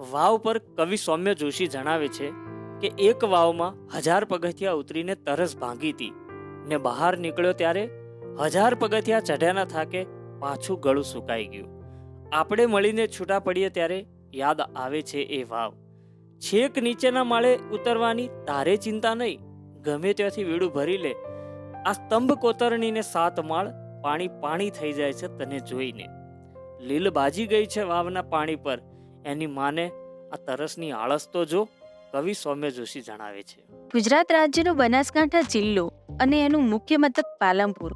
વાવ પર કવિ સૌમ્ય જોશી જણાવે છે કે એક વાવમાં હજાર પગથિયા ઉતરીને તરસ ભાંગી હતી ને બહાર નીકળ્યો ત્યારે હજાર પગથિયા ચઢ્યાના થાકે પાછું ગળું સુકાઈ ગયું. આપણે મળીને છૂટા પડીએ ત્યારે યાદ આવે છે એ વાવ. છેક નીચેના માળે ઉતરવાની તારે ચિંતા નહીં, ગમે ત્યાંથી વીડું ભરી લે. આ સ્તંભ કોતરણીને સાત માળ પાણી પાણી થઈ જાય છે તને જોઈને. લીલ બાજી ગઈ છે વાવના પાણી પર. એની માને આ તરસની આળસ તો જો કવિ સૌમ્ય જોશી જણાવે છે. ગુજરાત રાજ્યનો બનાસકાંઠા જિલ્લો અને એનું મુખ્ય મથક પાલનપુર,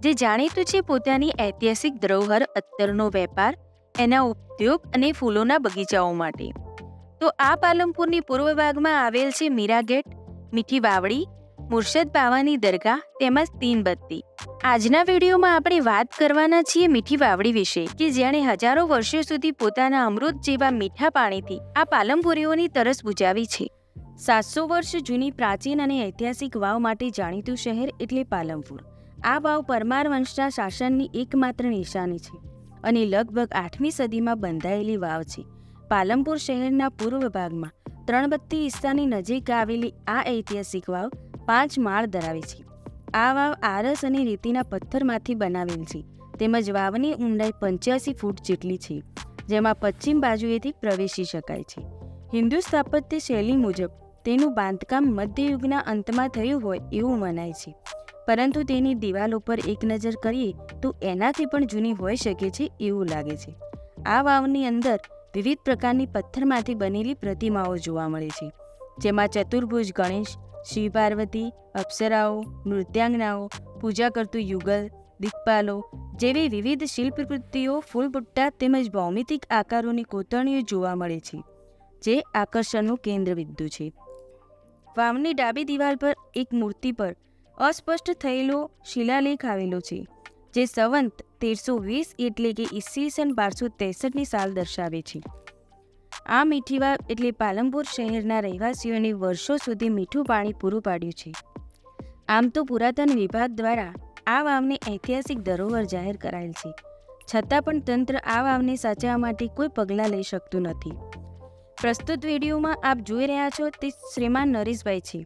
જે જાણીતું છે પોતાની ઐતિહાસિક ધરોહર અત્તરનો વેપાર, એના ઉદ્યોગ અને ફૂલોના બગીચાઓ માટે. તો આ પાલનપુરની પૂર્વ ભાગમાં આવેલ છે મીરા ગેટ, મીઠી વાવડી, મુર્શદ બાવાની દરગાહ તેમજ તીનબત્તી આજના વિડીયોમાં આપણે વાત કરવાના છીએ મીઠી વાવડી વિશે, કે જેણે હજારો વર્ષો સુધી પોતાના અમૃત જેવા મીઠા પાણીથી આ પાલમપુરીઓની તરસ બુજાવી છે. સાતસો વર્ષ જૂની પ્રાચીન અને ઐતિહાસિક વાવ માટે જાણીતું શહેર એટલે પાલમપુર આ વાવ પરમાર વંશના શાસનની એકમાત્ર નિશાની છે અને લગભગ આઠમી સદીમાં બંધાયેલી વાવ છે. પાલમપુર શહેરના પૂર્વ ભાગમાં ત્રણબત્તી ઈસ્સાની નજીક આવેલી આ ઐતિહાસિક વાવ પાંચ માળ ધરાવે છે. આ વાવ આરસ અને રેતીના પથ્થરમાંથી બનાવેલ છે. તેમજ વાવની ઊંડાઈ પંચ્યાસી ફૂટ જેટલી છે, જેમાં પશ્ચિમ બાજુએથી પ્રવેશી શકાય છે. હિન્દુ સ્થાપત્ય શૈલી મુજબ, તેનું બાંધકામ મધ્યયુગના અંતમાં થયું હોય એવું મનાય છે. પરંતુ તેની દિવાલો પર એક નજર કરીએ, તો એનાથી પણ જૂની હોઈ શકે છે એવું લાગે છે. આ વાવની અંદર વિવિધ પ્રકારની પથ્થરમાંથી બનેલી પ્રતિમાઓ જોવા મળે છે, જેમાં ચતુર્ભુજ ગણેશ શિવ પાર્વતી, અપ્સરાઓ, નૃત્યાંગનાઓ, પૂજા કરતું યુગલ, દિગ્પાલો જેવી વિવિધ શિલ્પકૃતિઓ ફૂલબુટ્ટા તેમજ ભૌમિતિક આકારોની કોતરણીઓ જોવા મળે છે, જે આકર્ષણનું કેન્દ્રબિંદુ છે. વાવની ડાબી દિવાલ પર એક મૂર્તિ પર અસ્પષ્ટ થયેલો શિલાલેખ આવેલો છે, જે સંવંત તેરસો વીસ એટલે કે ઈસવીસન બારસો ત્રેસઠની સાલ દર્શાવે છે. આ મીઠી વાવ એટલે પાલનપુર શહેરના રહેવાસીઓને વર્ષો સુધી મીઠું પાણી પૂરું પાડ્યું છે. આમ તો પુરાતન વિભાગ દ્વારા આ વાવને ઐતિહાસિક ધરોહર જાહેર કરાયેલ છે. છતાં પણ તંત્ર આ વાવને સાચવવા માટે કોઈ પગલાં લઈ શકતું નથી. પ્રસ્તુત વિડીયોમાં આપ જોઈ રહ્યા છો તે શ્રીમાન નરેશભાઈ છે.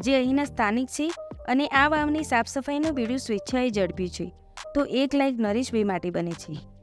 જે અહીંના સ્થાનિક છે અને આ વાવની સાફસફાઈનું સફાઈનો વીડિયો સ્વેચ્છાએ ઝડપ્યું છે. તો એક લાઈક નરેશભાઈ માટે બને છે.